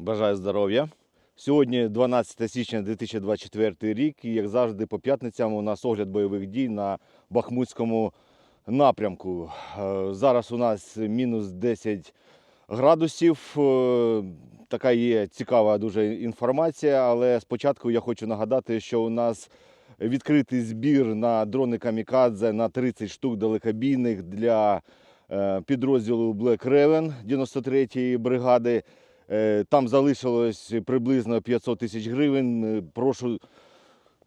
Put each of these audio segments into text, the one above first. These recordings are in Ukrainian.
Бажаю здоров'я. Сьогодні 12 січня 2024 рік, і як завжди, по п'ятницям у нас огляд бойових дій на Бахмутському напрямку. Е, Зараз у нас мінус 10 градусів. Е, Така є цікава дуже інформація, але спочатку я хочу нагадати, що у нас відкритий збір на дрони Камікадзе на 30 штук далекобійних для е, підрозділу Black Raven 93-ї бригади. Е, Там залишилось приблизно 500 тисяч гривень. Е, Прошу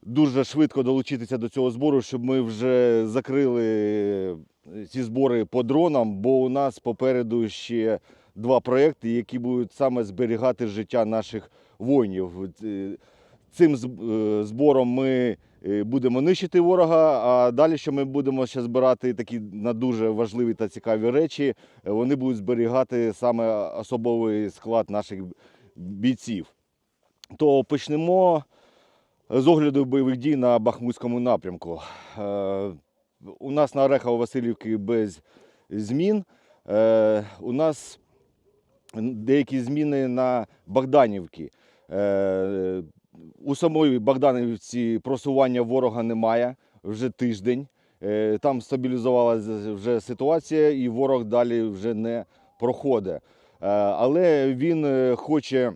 дуже швидко долучитися до цього збору, щоб ми вже закрили е, ці збори по дронам, бо у нас попереду ще два проекти, які будуть саме зберігати життя наших воїнів. Цим збором ми будемо нищити ворога, а далі, що ми будемо ще збирати такі на дуже важливі та цікаві речі, е, вони будуть зберігати саме особовий склад наших бійців. То почнемо з огляду бойових дій на Бахмутському напрямку. Е, У нас на Орехово-Василівки без змін. Е, У нас деякі зміни на Богданівці. У самої Богданівці просування ворога немає вже тиждень. Е, Там стабілізувалася вже ситуація, і ворог далі вже не проходить. Е, Але він е, хоче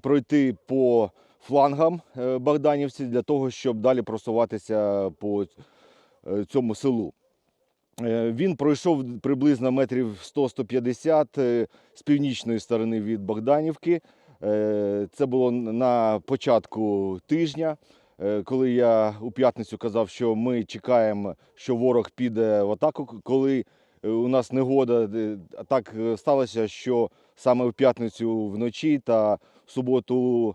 пройти по флангам Богданівці для того, щоб далі просуватися по цьому селу. Він пройшов приблизно метрів 100-150 е, з північної сторони від Богданівки. Е, Це було на початку тижня, е, коли я у п'ятницю казав, що ми чекаємо, що ворог піде в атаку, коли е, у нас негода. Так сталося, що саме в п'ятницю вночі та в суботу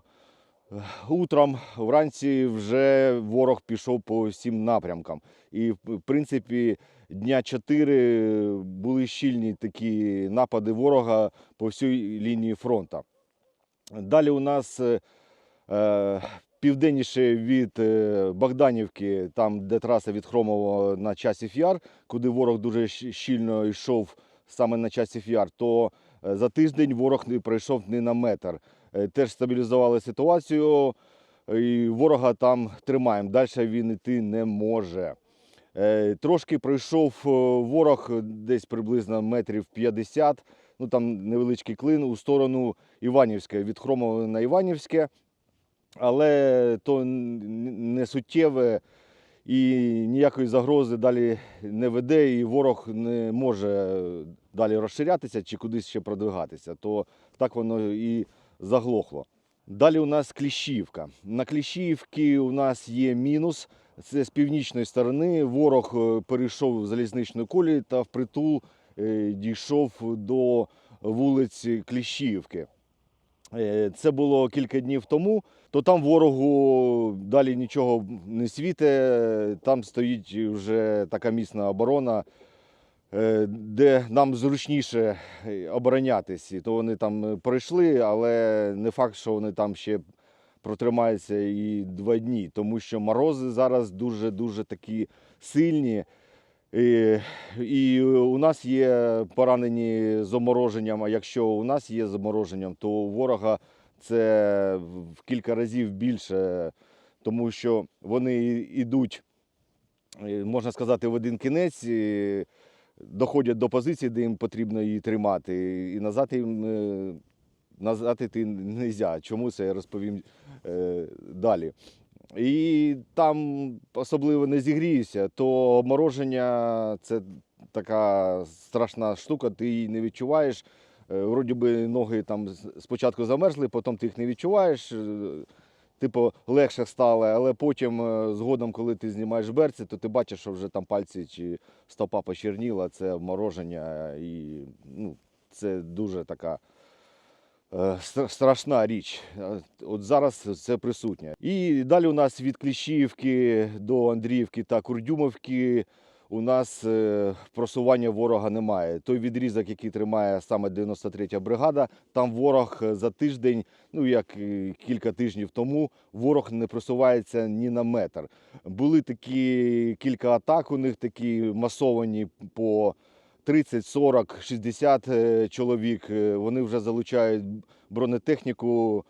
утром вранці вже ворог пішов по всім напрямкам. І в принципі дня 4 були щільні такі напади ворога по всій лінії фронту. Далі у нас е, е, південніше від е, Богданівки, там де траса від Хромова на часів Яр, куди ворог дуже щільно йшов саме на часів Яр, то за тиждень ворог не пройшов ні на метр. Теж стабілізували ситуацію, і ворога там тримаємо. Далі він йти не може. Трошки пройшов ворог десь приблизно метрів 50, ну там невеличкий клин у сторону Іванівське, від Хромова на Іванівське, але то не суттєве і ніякої загрози далі не веде, і ворог не може далі розширятися чи кудись ще продвигатися. То так воно і заглохло. Далі у нас Кліщівка. На Кліщівці у нас є мінус. Це з північної сторони. Ворог е, перейшов залізничної колії та впритул дійшов до вулиці Кліщівки. Е, Це було кілька днів тому, то там ворогу далі нічого не світе. Там стоїть вже така міцна оборона, е, де нам зручніше е, оборонятись. І То вони там е, пройшли, але не факт, що вони там ще протримаються і два дні, тому що морози зараз дуже-дуже такі сильні. І, і у нас є поранені замороженням. А якщо у нас є замороженням, то у ворога це в кілька разів більше, тому що вони йдуть, е, можна сказати, в один кінець, доходять до позиції, де їм потрібно її тримати, і назад їм е, назад іти не можна. Чому це я розповім е, далі. І там особливо не зігрієшся, то обмороження це така страшна штука, ти її не відчуваєш. Е, Вроді би ноги там спочатку замерзли, потім ти їх не відчуваєш. е, Типу, легше стало, але потім, е, згодом, коли ти знімаєш берці, то ти бачиш, що вже там пальці чи стопа почерніла, це обмороження, і ну, це дуже така страшна річ. Е, От зараз це присутнє. І далі у нас від Кліщівки до Андріївки та Курдюмовки у нас е, просування ворога немає. Той відрізок, який тримає саме 93-я бригада, там ворог е, за тиждень, ну як кілька тижнів тому, ворог не просувається ні на метр. Були такі кілька атак у них, такі масовані по 30, 40, 60 е, чоловік. Е, Вони вже залучають бронетехніку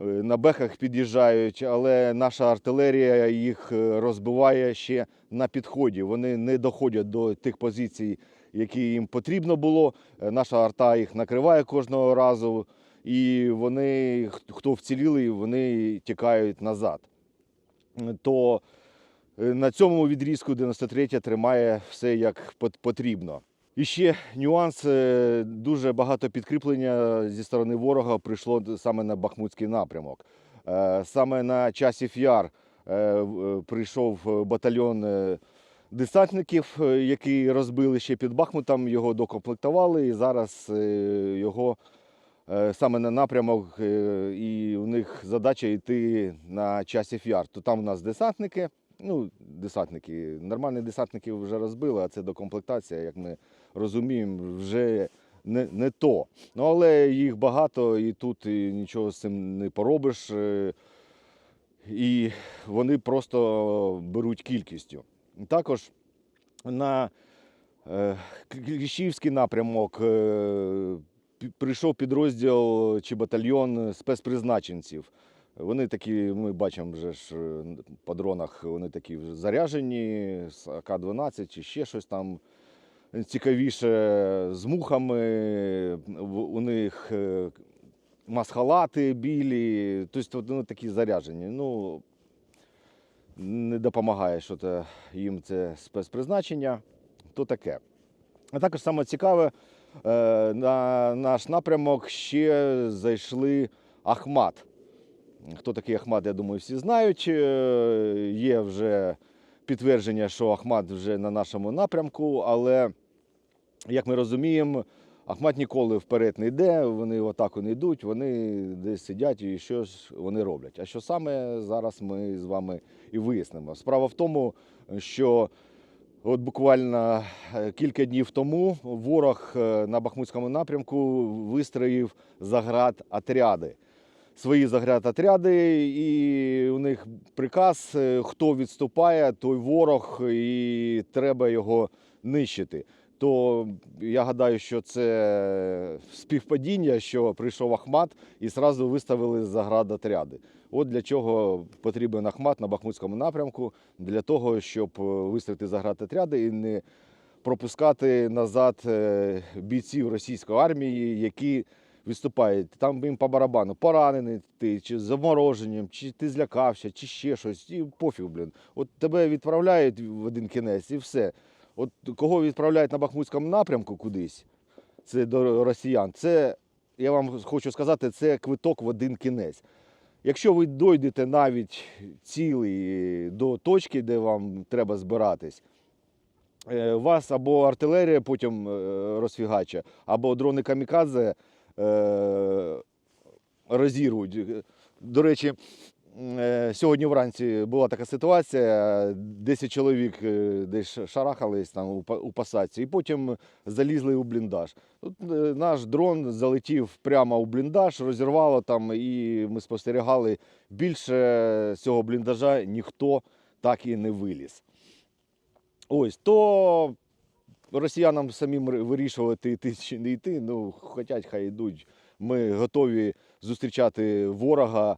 е, на бехах під'їжджають, але наша артилерія їх е, розбиває ще на підході. Вони не доходять до тих позицій, які їм потрібно було. Наша арта їх накриває кожного разу, і вони, хто вціліли, вони тікають назад. То на цьому відрізку 93 тримає все як потрібно. І ще нюанс, е, дуже багато підкріплення зі сторони ворога прийшло саме на Бахмутський напрямок. Е, Саме на часів яр е, прийшов батальйон десантників, який розбили ще під Бахмутом, його докомплектували, і зараз його саме на напрямок, і у них задача йти на часів яр. То там у нас десантники. Ну, десантники, нормальні десантники вже розбили, а це докомплектація, як ми розуміємо, вже не, не то. Ну, але їх багато, і тут і нічого з цим не поробиш. е, І вони просто беруть кількістю. Також на е, Кліщівський напрямок е, прийшов підрозділ чи батальйон спецпризначенців. Вони такі, ми бачимо вже ж е, по дронах, вони такі вже заряжені, з АК-12 чи ще щось там цікавіше з мухами. У них е, масхалати білі, тобто вони такі заряжені. Ну, не допомагає що то їм це спецпризначення, то таке. А також саме цікаве, е, на наш напрямок ще зайшли Ахмат. Хто такий Ахмат, я думаю, всі знають. Е, Є вже підтвердження, що Ахмат вже на нашому напрямку, але, як ми розуміємо, Ахмат ніколи вперед не йде, вони в атаку не йдуть, вони десь сидять і щось вони роблять. А що саме зараз ми з вами і вияснимо. Справа в тому, що от буквально е, кілька днів тому ворог е, на Бахмутському напрямку вистроїв заград отряди. Свої заградотряди, і у них приказ, е, хто відступає, той ворог, і треба його нищити. То я гадаю, що це співпадіння, що прийшов Ахмат і зразу виставили заградотряди. От для чого потрібен Ахмат на Бахмутському напрямку, для того, щоб е, виставити заградотряди і не пропускати назад е, бійців російської армії, які відступають. Там їм по барабану, поранений ти, чи з замороженням, чи ти злякався, чи ще щось. І пофіг, блін. От тебе відправляють в один кінець і все. От кого відправляють на Бахмутському напрямку кудись, це до росіян, це, я вам хочу сказати, це квиток в один кінець. Якщо ви дойдете навіть цілий до точки, де вам треба збиратись, е, вас або артилерія потім е, розфігаче, або дрони камікадзе розірвуть. До речі, е, сьогодні вранці була така ситуація: 10 чоловік е, десь шарахались там у па- у посадці, і потім залізли у бліндаж. Тут е, наш дрон залетів прямо у бліндаж, розірвало там, і ми спостерігали. Більше цього бліндажа ніхто так і не виліз. Ось то росіянам самим вирішувати йти чи не йти. Ну, хочуть, хай йдуть. Ми готові зустрічати ворога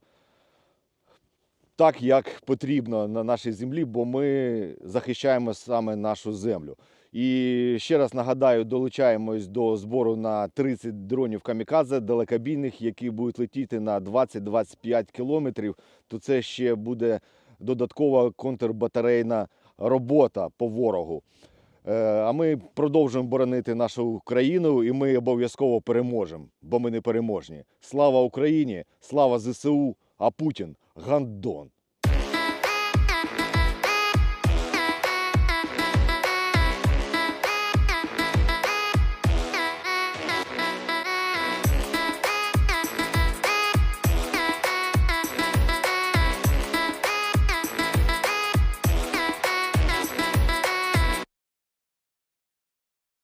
так, як потрібно на нашій землі, бо ми захищаємо саме нашу землю. І ще раз нагадаю, долучаємось до збору на 30 дронів камікадзе далекобійних, які будуть летіти на 20-25 кілометрів. То це ще буде додаткова контрбатарейна робота по ворогу. Е, А ми продовжуємо боронити нашу країну, і ми обов'язково переможемо, бо ми не переможні. Слава Україні! Слава ЗСУ! А Путін гандон!